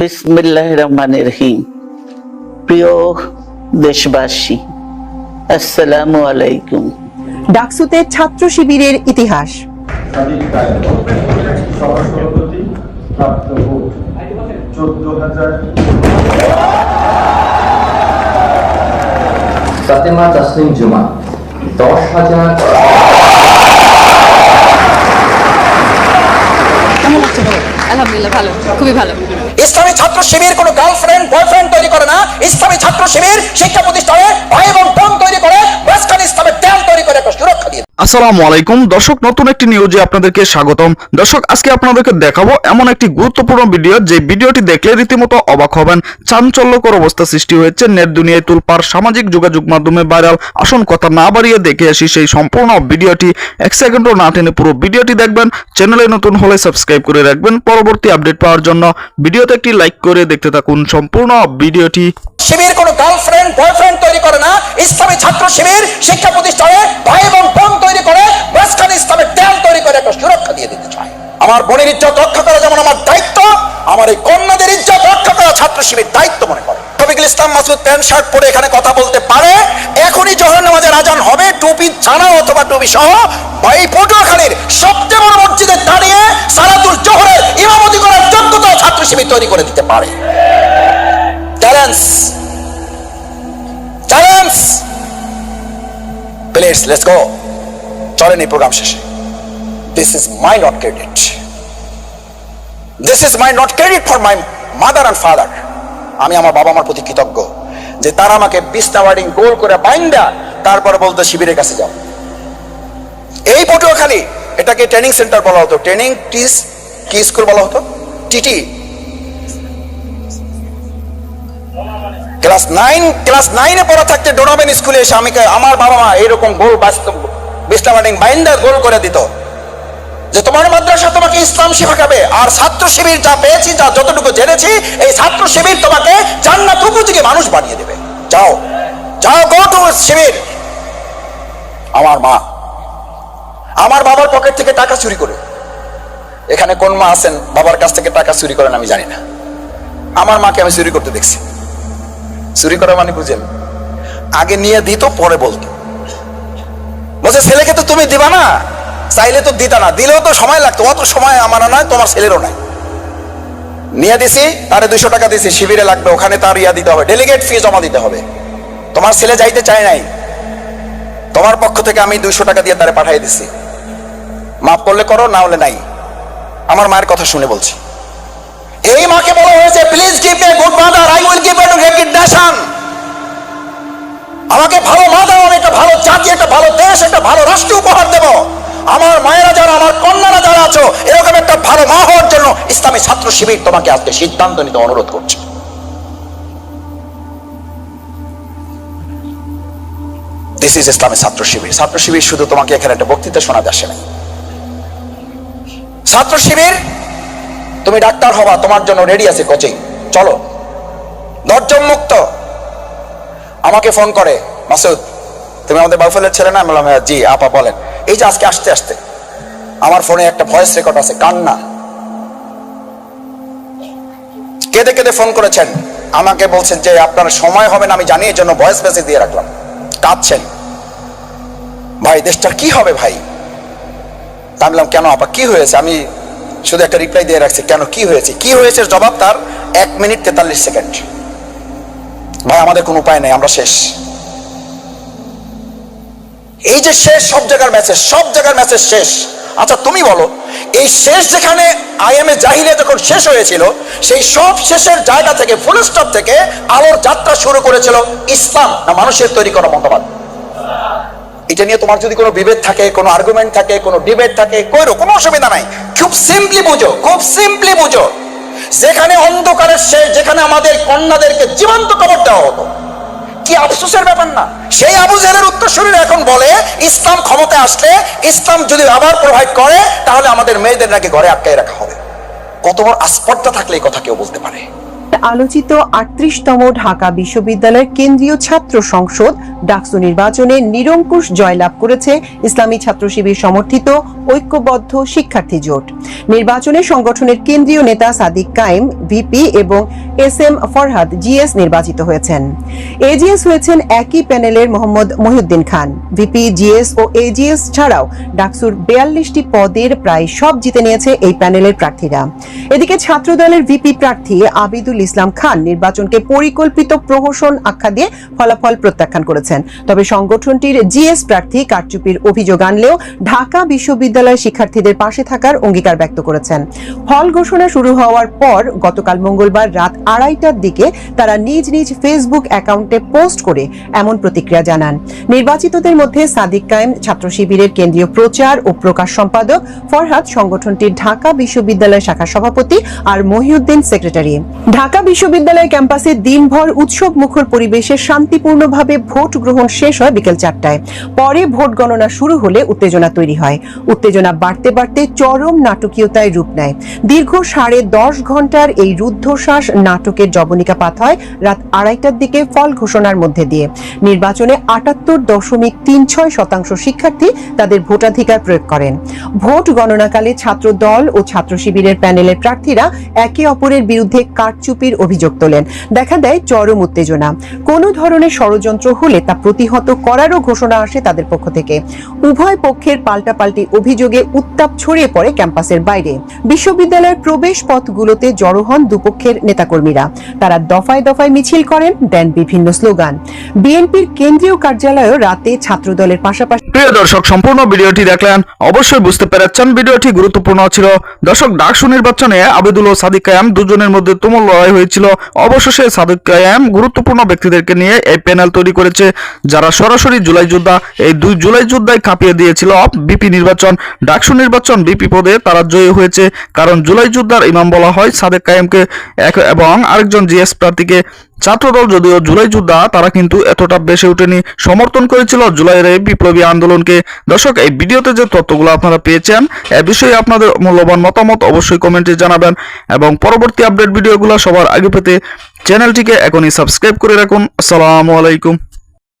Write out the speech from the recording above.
বিসমিল্লাহ রহমান রহিম। প্রিয় দেশবাসী আসসালামু আলাইকুম। ডাকসুতে ছাত্র শিবিরের ইতিহাস। ফাতেমা তাসলিম জুমা দশ হাজার আলহামদুলিল্লাহ ভালো। খুবই ভালো। ইসলামী ছাত্র শিবির কোনো গার্লফ্রেন্ড বয়ফ্রেন্ড তৈরি করে না। ইসলামী ছাত্র শিবির শিক্ষা প্রতিষ্ঠানে ভাই এবং বোন তৈরি করে, মাঝখানে ইসলামের ত্যাগ তৈরি করে একটা সুরক্ষা দিয়ে। আসসালামু আলাইকুম। দর্শক, নতুন একটি নিউজে আপনাদেরকে স্বাগতম। দর্শক, আজকে আপনাদেরকে দেখাবো এমন একটি গুরুত্বপূর্ণ ভিডিও যে ভিডিওটি দেখলে রীতিমতো অবাক হবেন। চাঞ্চল্যকর অবস্থা সৃষ্টি হয়েছে নেট দুনিয়ায় তুলপার সামাজিক যোগাযোগ মাধ্যমে ভাইরাল। আসন কথা না বাড়িয়ে দেখে আসি সেই সম্পূর্ণ ভিডিওটি এক সেকেন্ডও না টেনে পুরো ভিডিওটি দেখবেন। চ্যানেলে নতুন হলে সাবস্ক্রাইব করে রাখবেন। পরবর্তী আপডেট পাওয়ার জন্য ভিডিওতে একটি লাইক করে দেখতে থাকুন। সম্পূর্ণ ভিডিওটি শিবির কোনো গার্লফ্রেন্ড বয়ফ্রেন্ড তৈরি করে না। ইসলামী ছাত্র শিবির, শিক্ষা প্রতিষ্ঠানে ভাই এবং বোন তৈরি করে, মাঝখানে ইসলামের ত্যাগ তৈরি করে একটা সুরক্ষা দিয়ে দিতে চায়। আমার বোনের ইজ্জত রক্ষা করা যেমন আমার দায়িত্ব, আমার এই কন্যাদের ইজ্জত রক্ষা করা ছাত্র শিবির দায়িত্ব মনে করে রফিকুল ইসলাম মাসুদ প্যান্ট শার্ট পরে এখানে কথা বলতে পারে। এখনই জহর নামাজের আজান হবে, টুপি ছাড়া অথবা টুপি সহ। এই পটুয়াখালীর সবচেয়ে বড় মসজিদে দাঁড়িয়ে সালাতুল জোহরের ইমামতি করার যোগ্যতা ছাত্র শিবির তৈরি করে দিতে পারে। Challenge. Challenge. Please let's go চলেন এই প্রোগ্রাম শেষে। This is my not credit this is my not credit for my mother and father আমি আমার বাবা মার প্রতি কৃতজ্ঞ যে তারা আমাকে বিস্তা ওয়ার্ডিং গোল করে বাইন্দা, তারপরে বলতো, শিবিরের কাছে যাও। এই পটুয়াখালী এটাকে ট্রেনিং সেন্টার বলা হতো। ট্রেনিং টিস কি স্কুল বলা হতো? টিটি ক্লাস নাইন, ক্লাস নাইনে পড়া থাকতে ডোনাবেন স্কুলে এসে আমাকে, আমার বাবা মা এরকম গোল বাস্তব বিস্তামার্ডিং বাইন্ডার গোল করে দিত। যে তোমার মাদ্রাসা তোমাকে ইসলাম শেখাবে, আর ছাত্র শিবির যা পেয়েছি, যা যতটুকু জেনেছি, এই ছাত্র শিবির তোমাকে জান্নাত উপযোগী মানুষ বানিয়ে দেবে। যাও যাও গো টু শিবির। আমার মা, আমার বাবার পকেট থেকে টাকা চুরি করে। এখানে কোন মা আছেন, বাবার কাছ থেকে টাকা চুরি করেন আমি জানি না। আমার মাকে আমি চুরি করতে দেখছি। চুরি করা মানে বুঝেন, আগে নিয়ে দিত, পরে বলতো। বলছে, ছেলেকে তো তুমি দিবা না। চাইলে তো দিতা না, দিলেও তো সময় লাগতো, অত সময় আমার নয়, তোমার ছেলেরও নাই। নিয়ে দিছি, তারে দুশো টাকা দিছি, শিবিরে লাগবে, ওখানে তার ইয়া দিতে হবে ডেলিগেট ফি জমা দিতে হবে। তোমার ছেলে যাইতে চায় নাই, তোমার পক্ষ থেকে আমি দুইশো টাকা দিয়ে তারে পাঠিয়ে দিছি। মাফ করলে করো, না হলে নাই। আমার মায়ের কথা শুনে বলছি। এই মাকে বলা হয়েছে please give a good mother I will give a recognition আমাকে ভালো মা দাও আমি একটা ভালো জাতি, একটা ভালো দেশ, একটা ভালো রাষ্ট্র উপহার দেব। আমার মায়েরা যারা আমার কন্যারা যারা আছো এরকম একটা ভালো মা হওয়ার জন্য ইসলামী ছাত্র শিবির তোমাকে আজকে সিদ্ধান্ত নিতে অনুরোধ করছে। দিস ইজ ইসলামী ছাত্র শিবির। ছাত্র শিবির শুধু তোমাকে এখানে একটা বক্তৃতা শোনাতে আসে নাই। ছাত্র শিবির তুমি ডাক্তার হবা তোমার জন্য রেডি আছে কোচিং চলো দশজন মুক্ত। আমাকে ফোন করে মাসুদ তুমি আমাদের বাউফলের ছেলে না? বললাম "হ্যাঁ, জি আপা বলেন। এই যে আজকে আসতে আসতে, আমার ফোনে একটা ভয়েস রেকর্ড আছে, কান্না। কেঁদে কেঁদে ফোন করেছেন, আমাকে বলছেন যে আপনার সময় হবে না, আমি জানি এর জন্য ভয়েস মেসেজ দিয়ে রাখলাম। কাঁদছেন। ভাই দেশটার কি হবে ভাই? তা কেন আপা, কি হয়েছে? আমি শুধু একটা রিপ্লাই দিয়ে রাখছি, কেন কি হয়েছে? কি হয়েছে জবাব তার এক মিনিট তেতাল্লিশ সেকেন্ড ভাই, আমাদের কোনো উপায় নেই, আমরা শেষ। এই যে শেষ, সব জায়গার মেসেজ সব জায়গার মেসেজ শেষ। আচ্ছা তুমি বলো, এই শেষ যেখানে আইএমএ জাহিলিয়া যখন শেষ হয়েছিল, সেই সব শেষের জায়গা থেকে ফুল স্টপ থেকে আলোর যাত্রা শুরু করেছিল ইসলাম না মানুষের তৈরি করা মতবাদ এটা নিয়ে তোমার যদি কোনো বিভেদ থাকে, কোনো আর্গুমেন্ট থাকে, কোনো ডিবেট থাকে কোনো কোনো অসুবিধা নাই। খুব সিম্পলি বুঝো, খুব সিম্পলি বুঝো। যেখানে অন্ধকারের শেষ, যেখানে আমাদের কন্যাদেরকে জীবন্ত কবর দেওয়া হতো। কি আফসোসের ব্যাপার না। সেই আবু জেলের উত্তরসূরিরা এখন বলে, ইসলাম ক্ষমতায় আসলে, ইসলাম যদি আবার প্রোভাইড করে, তাহলে আমাদের মেয়েদের নাকি ঘরে আটকায় রাখা হবে। কত বড় আস্পর্ধা থাকলে এই কথা কেউ বলতে পারে? আলোচিত আটত্রিশতম ঢাকা বিশ্ববিদ্যালয়ের কেন্দ্রীয় ছাত্র সংসদ ডাকসু নির্বাচনে নিরঙ্কুশ জয়লাভ করেছে ইসলামী ছাত্র শিবির সমর্থিত ঐক্যবদ্ধ শিক্ষার্থী জোট। নির্বাচনে সংগঠনের কেন্দ্রীয় নেতা সাদিক কাইম ভিপি এবং এস এম ফরহাদ জিএস নির্বাচিত হয়েছেন। এজিএস হয়েছেন একই প্যানেলের মোহাম্মদ মহিউদ্দিন খান। ভিপি, জিএস ও এজিএস ছাড়াও ডাকসুর বিয়াল্লিশটি পদের প্রায় সব জিতে নিয়েছে এই প্যানেলের প্রার্থীরা। এদিকে ছাত্রদলের ভিপি প্রার্থী আবিদুল ইসলাম খান নির্বাচনকে পরিকল্পিত প্রহসন আখ্যা দিয়ে ফলাফল প্রত্যাখ্যান করেছেন। তবে সংগঠনটির জিএস প্রার্থী কারচুপির অভিযোগ আনলেও ঢাকা বিশ্ববিদ্যালয়ের শিক্ষার্থীদের পাশে থাকার অঙ্গীকার ব্যক্ত করেছেন। ফল ঘোষণা শুরু হওয়ার পর গতকাল মঙ্গলবার রাত আড়াইটার দিকে তারা নিজ নিজ ফেসবুক অ্যাকাউন্টে পোস্ট করে এমন প্রতিক্রিয়া জানান। নির্বাচিতদের মধ্যে সাদিক কায়েম, ছাত্র শিবিরের কেন্দ্রীয় প্রচার ও প্রকাশ সম্পাদক ফরহাদ, সংগঠনটির ঢাকা বিশ্ববিদ্যালয় শাখার সভাপতি আর মহিউদ্দিন সেক্রেটারি। ঢাকা বিশ্ববিদ্যালয় ক্যাম্পাসে দিনভর উৎসব মুখর পরিবেশে শান্তিপূর্ণভাবে ভোট গ্রহণ শেষ হয় বিকেল চারটায়। পরে ভোট গণনা শুরু হলে উত্তেজনা তৈরি হয়। উত্তেজনা বাড়তে বাড়তে চরম নাটকীয়তায় রূপ নেয়। দীর্ঘ সাড়ে দশ ঘণ্টার এই রুদ্ধশ্বাস নাটকের জবনিকা পাত হয় রাত আড়াইটার দিকে ফল ঘোষণার মধ্যে দিয়ে। নির্বাচনে আটাত্তর দশমিক তিন ছয় শতাংশ শিক্ষার্থী তাদের ভোটাধিকার প্রয়োগ করেন। ভোট গণনাকালে ছাত্র দল ও ছাত্র শিবিরের প্যানেলের প্রার্থীরা একে অপরের বিরুদ্ধে কারচুপির অভিযোগ তোলেন। দেখা দেয় চরম উত্তেজনা। কোনো ধরনের ষড়যন্ত্র হলে তা প্রতিহত করারও ঘোষণা আসে তাদের পক্ষ থেকে। উভয় পক্ষের পাল্টাপাল্টি অভিযোগে উত্তাপ ছড়িয়ে পড়ে ক্যাম্পাসের বাইরে। বিশ্ববিদ্যালয়ের প্রবেশ পথগুলোতে জড়ো হন দুপক্ষের নেতাকর্মীরা। তারা দফায় দফায় মিছিল করেন, দেন বিভিন্ন স্লোগান। বিএনপির কেন্দ্রীয় কার্যালয়েও রাতে ছাত্রদলের পাশাপাশি প্রিয় দর্শক, সম্পূর্ণ ভিডিওটি দেখলেন, অবশ্যই বুঝতে পেরেছেন ভিডিওটি গুরুত্বপূর্ণ ছিল। দর্শক ডাকসু নির্বাচনে আবেদুল ও সাদিক কায়াম দুজনের মধ্যে তুমুল লড়াই হয়েছিল। অবশেষে সাদিক কায়াম গুরুত্বপূর্ণ ব্যক্তিদেরকে নিয়ে এই প্যানেল তৈরি করেছে, যারা সরাসরি জুলাই যোদ্ধা এই দুই জুলাই যোদ্ধায় কাঁপিয়ে দিয়েছিল বিপি নির্বাচন। ডাকসু নির্বাচন বিপি পদে তারা জয়ী হয়েছে। কারণ জুলাই যোদ্ধার ইমাম বলা হয় সাদেক কায়েমকে এক- এবং আরেকজন জিএস প্রার্থীকে। ছাত্রদল যদিও জুলাই যোদ্ধা, তারা কিন্তু এতটা বেশি উঠেনি সমর্থন করেছিল জুলাইয়ের এই বিপ্লবী আন্দোলনকে। দর্শক, এই ভিডিওতে যে তথ্যগুলো আপনারা পেয়েছেন, এ বিষয়ে আপনাদের মূল্যবান মতামত অবশ্যই কমেন্টে জানাবেন এবং পরবর্তী আপডেট ভিডিওগুলো সবার আগে পেতে চ্যানেলটিকে এখনই সাবস্ক্রাইব করে রাখুন। আসসালামু আলাইকুম।